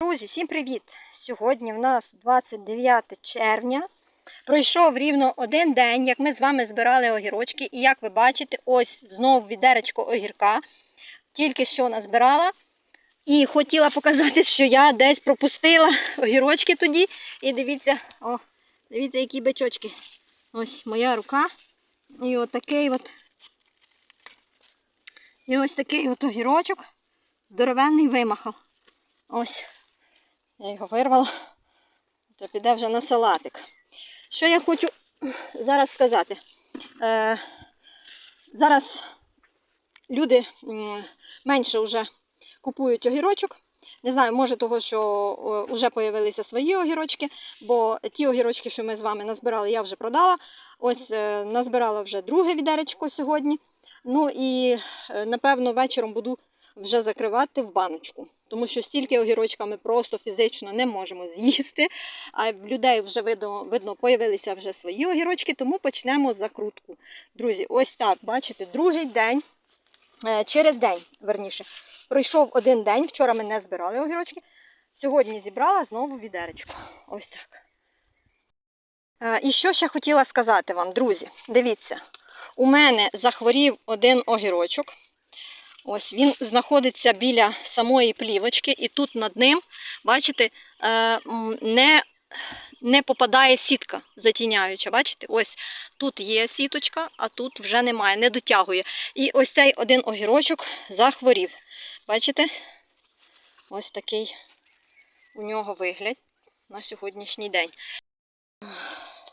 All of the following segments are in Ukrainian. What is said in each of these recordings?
Друзі, всім привіт! Сьогодні в нас 29 червня. Пройшов рівно один день, як ми з вами збирали огірочки. І як ви бачите, ось знову відеречко огірка. Тільки що назбирала. І хотіла показати, що я десь пропустила огірочки тоді. І дивіться, о, дивіться, які бичочки. Ось моя рука. І отакий от. І ось такий от огірочок. Здоровенний вимахав. Ось. Я його вирвала. Це піде вже на салатик. Що я хочу зараз сказати? Е, зараз люди менше вже купують огірочок. Не знаю, може того, що вже з'явилися свої огірочки, бо ті огірочки, що ми з вами назбирали, я вже продала. Ось е, назбирала вже друге відеречко сьогодні. Ну і е, напевно вечором буду вже закривати в баночку. Тому що стільки огірочка ми просто фізично не можемо з'їсти. А в людей вже видно, видно появилися вже свої огірочки, тому почнемо закрутку. Друзі, ось так, бачите, другий день, е, через день, верніше, пройшов один день. Вчора ми не збирали огірочки. Сьогодні зібрала знову відеречко. Ось так. Е, І що ще хотіла сказати вам, друзі? Дивіться, у мене захворів один огірочок. Ось він знаходиться біля самої плівочки, і тут над ним, бачите, е, не, не попадає сітка затіняюча. Бачите, ось тут є сіточка, а тут вже немає, не дотягує. І ось цей один огірочок захворів. Бачите? Ось такий у нього вигляд на сьогоднішній день.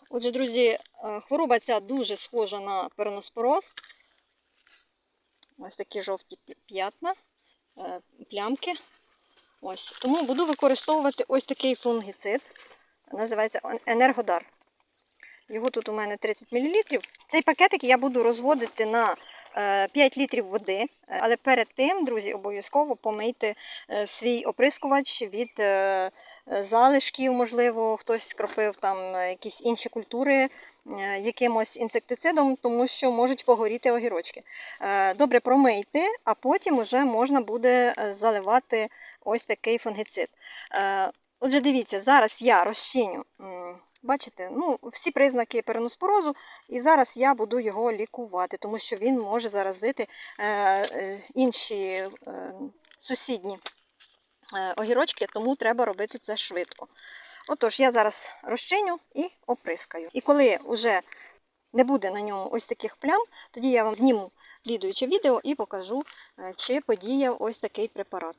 Отже, друзі, е, хвороба ця дуже схожа на пероноспороз. Ось такі жовті п'ятна, е, плямки. Ось. Тому буду використовувати ось такий фунгіцид. Називається енергодар. Його тут у мене 30 мл. Цей пакетик я буду розводити на е, 5 літрів води. Е, Але перед тим, друзі, обов'язково помийте е, свій оприскувач від е, е, залишків, можливо, хтось скропив там е, якісь інші культури е, якимось інсектицидом, тому що можуть погоріти огірочки. Е, Добре промийте, а потім вже можна буде е, заливати ось такий фунгіцид. Е, Отже, дивіться, зараз я розчиню, бачите, ну, всі признаки переноспорозу, і зараз я буду його лікувати, тому що він може заразити е, е, інші е, сусідні е, огірочки, тому треба робити це швидко. Отож, я зараз розчиню і оприскаю. І коли вже не буде на ньому ось таких плям, тоді я вам зніму слідуюче відео і покажу, е, чи подіяв ось такий препарат.